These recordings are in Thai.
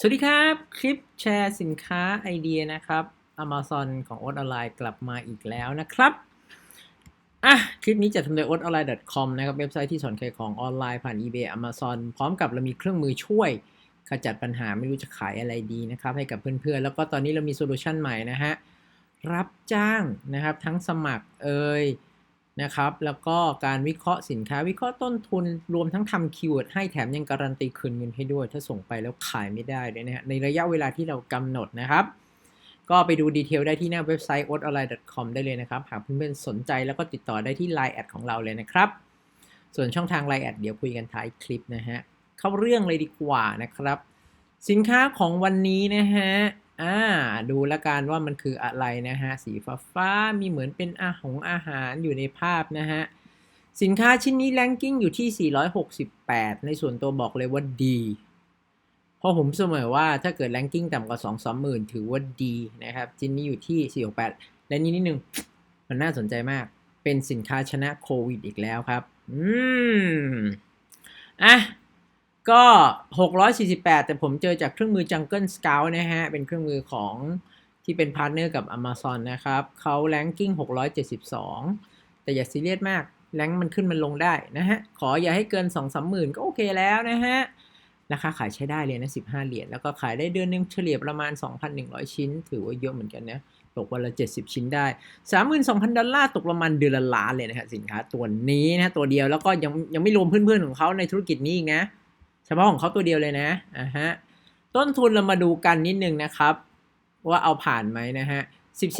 สวัสดีครับ คลิปแชร์สินค้าไอเดียนะครับ Amazon ของโอ๊ตออนไลน์กลับมาอีกแล้วนะครับอะคลิปนี้จะทำโดย o t o n l i n e c o m นะครับ เว็บไซต์ที่สอนขายของออนไลน์ผ่าน eBay Amazon พร้อมกับเรามีเครื่องมือช่วยขจัดปัญหาไม่รู้จะขายอะไรดีนะครับ ให้กับเพื่อนๆ แล้วก็ตอนนี้เรามีโซลูชันใหม่นะฮะ รับจ้างนะครับ ทั้งสมัครเอ่ย นะครับ แล้วก็การวิเคราะห์สินค้า วิเคราะห์ต้นทุนรวมทั้งทำคีย์เวิร์ดให้แถมยังการันตีคืนเงินให้ด้วย ถ้าส่งไปแล้วขายไม่ได้ด้วยนะฮะในระยะเวลาที่เรากำหนดนะครับ ก็ไปดูดีเทลได้ที่หน้าเว็บไซต์ o t o n l i n e c o m ได้เลยนะครับ หากเพื่อนๆสนใจแล้วก็ติดต่อได้ที่ Line แอดของเราเลยนะครับ ส่วนช่องทาง Line แอดเดี๋ยวคุยกันท้ายคลิปนะฮะเข้าเรื่องเลยดีกว่านะครับ สินค้าของวันนี้นะฮะ อ่า ดูละกันว่ามันคืออะไรนะฮะ สีฟ้าฟ้ามีเหมือนเป็นอาหงอาหารอยู่ในภาพนะฮะ สินค้าชิ้นนี้แรงกิ้งอยู่ที่ 468 ในส่วนตัวบอกเลยว่าดี เพราะผมเสมอว่าถ้าเกิดแรงกิ้งต่ำกว่า 2 3หมื่นถือว่าดีนะครับ ชิ้นนี้อยู่ที่ 468 และนี้นิดนึง มันน่าสนใจมาก เป็นสินค้าชนะโควิดอีกแล้วครับ อืม อะ ก็ 648 แต่ผมเจอจากเครื่องมือ Jungle Scout นะฮะ เป็นเครื่องมือของที่เป็นพาร์ทเนอร์กับ Amazon นะครับ เขาแรงกิ้ง 672 แต่อย่าซีเรียสมาก แรงมันขึ้นมันลงได้นะฮะ ขออย่าให้เกิน 2 3หมื่นก็โอเคแล้วนะฮะ ราคาขายใช้ได้เลยนะ 15 เหรียญ แล้วก็ขายได้เดือนหนึงเฉลี่ยประมาณ 2,100 ชิ้น ถือว่าเยอะเหมือนกันนะตกวันละ 70 ชิ้นได้ 32,000 ดอลลาร์ตกประมาณเดือนละล้านเลยนะฮะสินค้าตัวนี้นะตัวเดียวแล้วก็ยังยังไม่รวมเพื่อนๆของเขาในธุรกิจนี้อีกนะ เฉพาะของเขาตัวเดียวเลยนะอ่าฮะต้นทุนเรามาดูกันนิดนึงนะครับ ว่าเอาผ่านไหมนะฮะ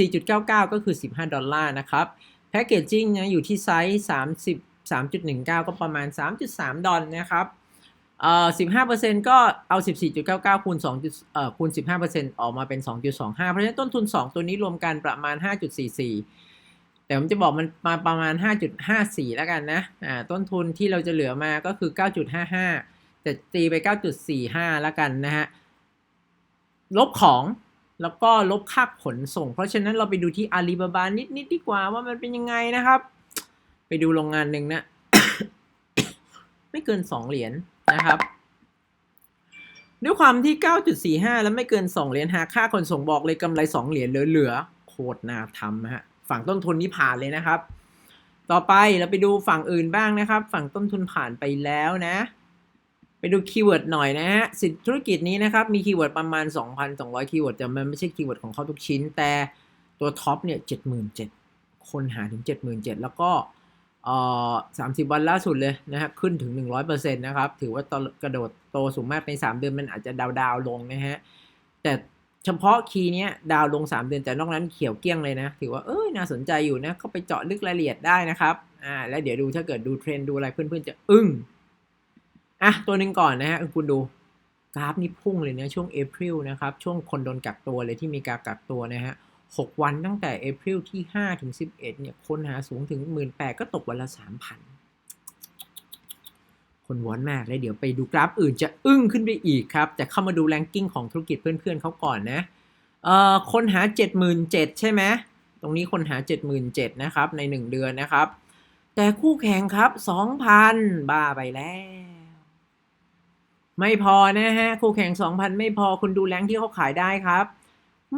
14.99 ก็คือ 15 ดอลลาร์นะครับแพคเกจจิ้งนะอยู่ที่ไซส์30 3.19 ก็ประมาณ 3.3 ดอลนะครับเอ่อ15%ก็เอา 14.99 คูณ2จุดเอ่อคูณ 15%ออกมาเป็น 2.25 เพราะฉะนั้นต้นทุน 2 ตัวนี้รวมกันประมาณ 5.44 แต่ผมจะบอกมันมาประมาณ 5.54 แล้วกันนะอ่าต้นทุนที่เราจะเหลือมาก็คือ 9.55 แต่ตีไป 9.45 แล้วกันนะฮะ ลบของแล้วก็ลบค่าขนส่ง เพราะฉะนั้นเราไปดูที่อาลีบาบานิดนิดดีกว่าว่ามันเป็นยังไงนะครับ ไปดูโรงงานหนึ่งนะ ไม่เกิน 2 เหรียญนะครับ ด้วยความที่ 9.45 แล้วไม่เกิน 2 เหรียญหาค่าขนส่งบอกเลยกำไร 2 เหรียญเหลือๆโคตรน่าทำฮะฝั่งต้นทุนนี้ผ่านเลยนะครับ ต่อไปเราไปดูฝั่งอื่นบ้างนะครับ ฝั่งต้นทุนผ่านไปแล้วนะ ไปดูคีย์เวิร์ดหน่อยนะฮะสินธุรกิจนี้นะครับ มีคีย์เวิร์ดประมาณ 2,200 คีย์เวิร์ดแต่มันไม่ใช่คีย์เวิร์ดของเขาทุกชิ้น แต่ตัวท็อปเนี่ย77,000 คนหาถึง 77,000 แล้วก็เอ่อ30 วันล่าสุดเลยนะฮะขึ้นถึง 100%นะครับ ถือว่าตกระโดดโตสูงมากใน 3 เดือนมันอาจจะดาวดาวๆลงนะฮะ แต่เฉพาะคีย์เนี้ยดาวลง 3 เดือนแต่นอกนั้นเขียวเกลี้ยงเลยนะ ถือว่าเอ้ยน่าสนใจอยู่นะเข้าไปเจาะลึกรายละเอียดได้นะครับอ่าแล้วเดี๋ยวดูถ้าเกิดดูเทรนด์ดูอะไรเพื่อนๆจะอึ้ง อะตัวหนึ่งก่อนนะฮะคุณดูกราฟนี่พุ่งเลยนะช่วงเอพ i l นะครับช่วงคนโดนกักตัวเลยที่มีการกักตัวนะฮะหกวันตั้งแต่เอพ i l ที่ห้าถึงสิบเอ็ดเนี่ยคนหาสูงถึงหมื่นแปดก็ตกวันละสามพันคนวอนมากเลยเดี๋ยวไปดูกราฟอื่นจะอึ้งขึ้นไปอีกครับ แต่เข้ามาดูแรงกิ้งของธุรกิจเพื่อนๆเขาก่อนนะเอ่อคนหาเจ็ดหมื่นเจ็ดใช่ไหมตรงนี้คนหาเจ็ดหมื่นเจ็ดนะครับ ในหนึ่งเดือนนะครับ แต่คู่แข่งครับสองพันบ้าไปแล้ว ไม่พอนะฮะ คู่แข่งสองพันไม่พอคุณดูแรงที่เขาขายได้ครับ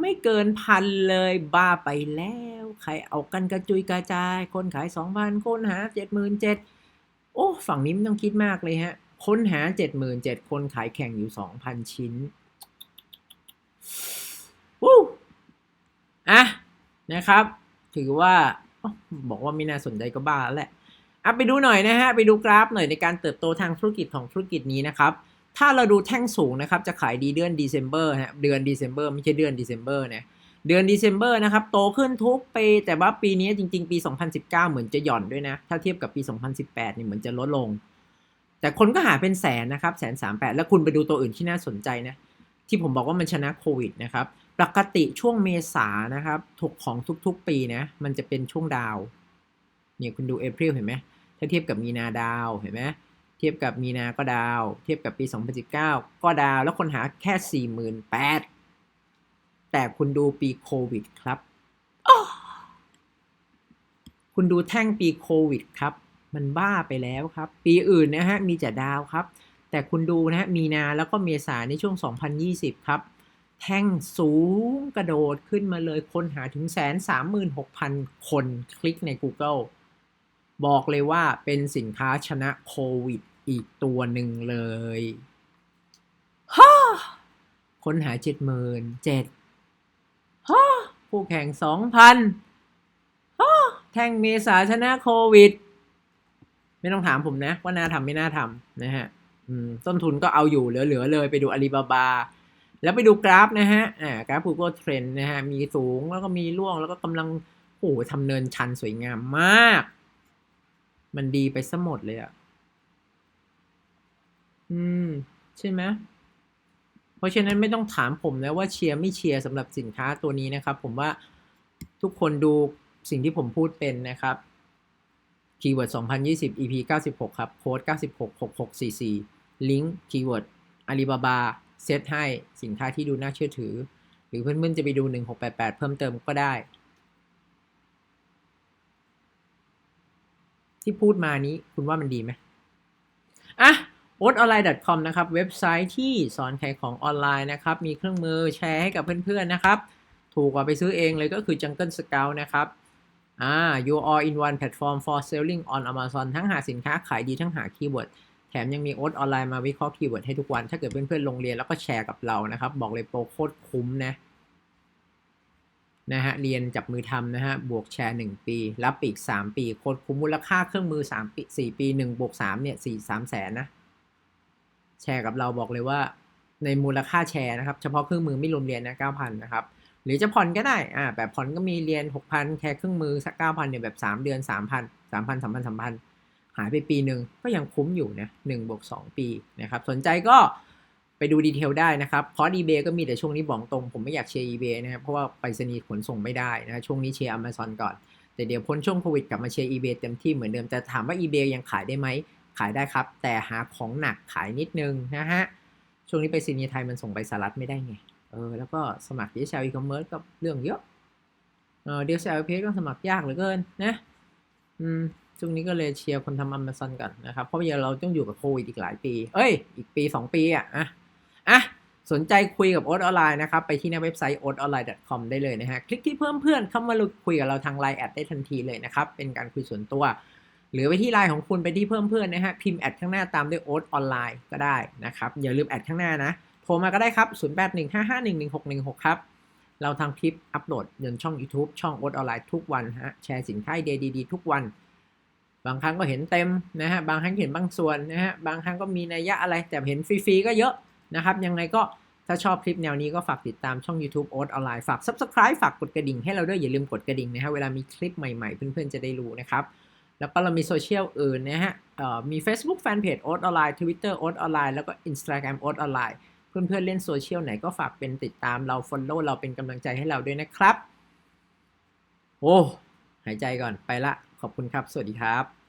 ไม่เกินพันเลยบ้าไปแล้ว ใครเอากันกระจุยกระจาย คนขายสองพันคนหาเจ็ดหมื่นเจ็ดโอ้ ฝั่งนี้ไม่ต้องคิดมากเลยฮะคนหาเจ็ดหมื่นเจ็ดคนขายแข่งอยู่สองพันชิ้นวู้อะนะครับ ถือว่าอบอกว่าไม่น่าสนใจก็บ้าแล้วแหละอะไปดูหน่อยนะฮะ ไปดูกราฟหน่อยในการเติบโตทางธุรกิจของธุรกิจนี้นะครับ ถ้าเราดูแท่งสูงนะครับ จะขายดีเดือน December ฮะเดือน December ไม่ใช่เดือน December นะเดือน December นะครับ โตขึ้นทุกปี แต่ว่าปีนี้จริง ๆ ปี 2019 เหมือนจะหย่อนด้วยนะ ถ้าเทียบกับปี 2018นี่เหมือนจะลดลง แต่คนก็หาเป็นแสนนะครับแสนสามแปดแล้วคุณไปดูตัวอื่นที่น่าสนใจนะ ที่ผมบอกว่ามันชนะโควิดนะครับ ปกติช่วงเมษานะครับถูกของทุกๆ ปีนะ มันจะเป็นช่วงดาว เนี่ยคุณดูเอพ i l เห็นไหมถ้าเทียบกับมีนาดาวเห็นไหม เทียบกับมีนาก็ดาว เทียบกับปี 2019 ก็ดาว แล้วคนหาแค่ 48,000 แต่คุณดูปีโควิดครับอ้อคุณดูแท่งปีโควิดครับ มันบ้าไปแล้วครับ ปีอื่นนะฮะ มีแต่ดาวครับ แต่คุณดูนะฮะ มีนาแล้วก็เมษาในช่วง 2020 ครับ แท่งสูงกระโดดขึ้นมาเลย คนหาถึงแสนสามหมื่นหกพันคนคลิกใน Google บอกเลยว่าเป็นสินค้าชนะโควิด อีกตัวหนึ่งเลยฮ่าคนหาเจ็ดหมื่นเจ็ดฮ่าผู้แข่งสองพันฮ่าแท่งเมษาชนะโควิด ไม่ต้องถามผมนะ ว่าน่าทำไม่น่าทำนะฮะอืมต้นทุนก็เอาอยู่เหลือๆเลยไปดูอาลีบาบาแล้วไปดูกราฟนะฮะอ่ากราฟ Google Trend นะฮะ มีสูงแล้วก็มีร่วงแล้วก็กำลัง โอ้โหทำเนินชันสวยงามมาก มันดีไปซะหมดเลยอะ่ะ อืม ใช่ไหมเพราะฉะนั้นไม่ต้องถามผมนะว่าเชียร์ไม่เชียร์สำหรับสินค้าตัวนี้นะครับ ผมว่าทุกคนดูสิ่งที่ผมพูดเป็นนะครับคีย์เวิร์ด2020 EP 96 ครับ โค้ด966644 ลิงก์คีย์เวิร์ดอาลีบาบาเซตให้สินค้าที่ดูน่าเชื่อถือ หรือเพื่อนๆจะไปดู 1688 เพิ่มเติมก็ได้ ที่พูดมานี้คุณว่ามันดีไหมอะ o t o n l i n e c o m นะครับเว็บไซต์ที่สอนขายของออนไลน์นะครับ มีเครื่องมือแชร์ให้กับเพื่อนๆนะครับ ถูกกว่าไปซื้อเองเลยก็คือ Jungle Scout นะครับอ่า you all in one platform for selling on Amazon ทั้งหาสินค้าขายดีทั้งหาคีย์เวิร์ดแถมยังมีโอ๊ตออนไลน์มาวิเคราะห์คีย์เวิร์ดให้ทุกวัน ถ้าเกิดเพื่อนๆลงเรียนแล้วก็แชร์กับเรานะครับ บอกเลยโปรโคตรคุ้มนะนะฮะเรียนจับมือทำนะฮะบวกแชร์ 1 ปี รับอีก 3 ปีโคตรคุ้มมูลค่าเครื่องมือ3ปี4ปี1บวก3เนี่ย4 3แสนนะ แชร์กับเราบอกเลยว่า ในมูลค่าแชร์นะครับ เฉพาะเครื่องมือไม่รวมเรียนนะ9,000นนะครับหรือจะผ่อนก็ได้อ่าแบบผ่อนก็มีเรียน6,000แค่เครื่องมือสัก9,000เนี่ยแบบ3เดือน3,000 3,000 3,000 3,000หายไปปีหนึ่งก็ยังคุ้มอยู่นะ1บวก2ปีนะครับสนใจก็ไปดูดีเทลได้นะครับเพราะ eBay ก็มีแต่ช่วงนี้บอกตรง ผมไม่อยากเชียร์ eBay นะครับเพราะว่าไปรษณีย์ขนส่งไม่ได้นะช่วงนี้เชียร์ Amazon ก่อน แต่เดี๋ยวพ้นช่วงโควิดกลับมาเชียร์ eBay เต็มที่เหมือนเดิมแต่ถามว่า eBay ยังขายได้ไหม ขายได้ครับ แต่หาของหนักขายนิดนึงนะฮะ ช่วงนี้ไปรษณียไทยมันส่งไปสหรัฐไม่ได้ไง เออ แล้วก็สมัคร DHL e-commerce ก็เรื่องเยอะ เออ DHL p ก็สมัครยากเหลือเกินนะ อืม ช่วงนี้ก็เลยเชียร์คนทำ Amazon ก่อนนะครับ เพราะว่าเราต้องอยู่กับโควิดอีกหลายปี เอ้ย อีกปี 2 ปีอะ อะ อะสนใจคุยกับโอ๊ตออนไลน์นะครับ ไปที่หน้าเว็บไซต์ oatonline.com ได้เลยนะฮะ คลิกที่เพิ่มเพื่อนเข้ามาคุยกับเราทาง Line แอดได้ทันทีเลยนะครับ เป็นการคุยส่วนตัว หรือไปที่ไลน์ของคุณไปที่เพิ่มเพื่อนนะฮะพิมพ์แอดข้างหน้าตามด้วยโอ๊ตออนไลน์ก็ได้นะครับอย่าลืมแอดข้างหน้านะโทรมาก็ได้ครับ 0815511616 ครับ เราทำคลิปอัปโหลดบนช่อง YouTube ช่องโอ๊ตออนไลน์ทุกวันฮะแชร์สินค้าเดียดีๆทุกวัน บางครั้งก็เห็นเต็มนะฮะบางครั้งเห็นบางส่วนนะฮะบางครั้งก็มีนัยยะอะไรแต่เห็นฟรีๆก็เยอะนะครับยังไงก็ถ้าชอบคลิปแนวนี้ก็ฝากติดตามช่อง YouTube โอ๊ตออนไลน์ฝาก Subscribe ฝากกดกระดิ่งให้เราด้วยอย่าลืมกดกระดิ่งนะฮะเวลามีคลิปใหม่ๆ เพื่อนๆจะได้รู้นะครับ แล้วก็เรามีโซเชียลอื่นนะฮะมี Facebook Fanpage โอ๊ตออนไลน์ Twitter โอ๊ตออนไลน์แล้วก็ Instagram โอ๊ตออนไลน์เพื่อนๆเล่นโซเชียลไหนก็ฝากเป็นติดตามเรา Follow เราเป็นกำลังใจให้เราด้วยนะครับ โอ้ หายใจก่อนไปละ ขอบคุณครับ สวัสดีครับ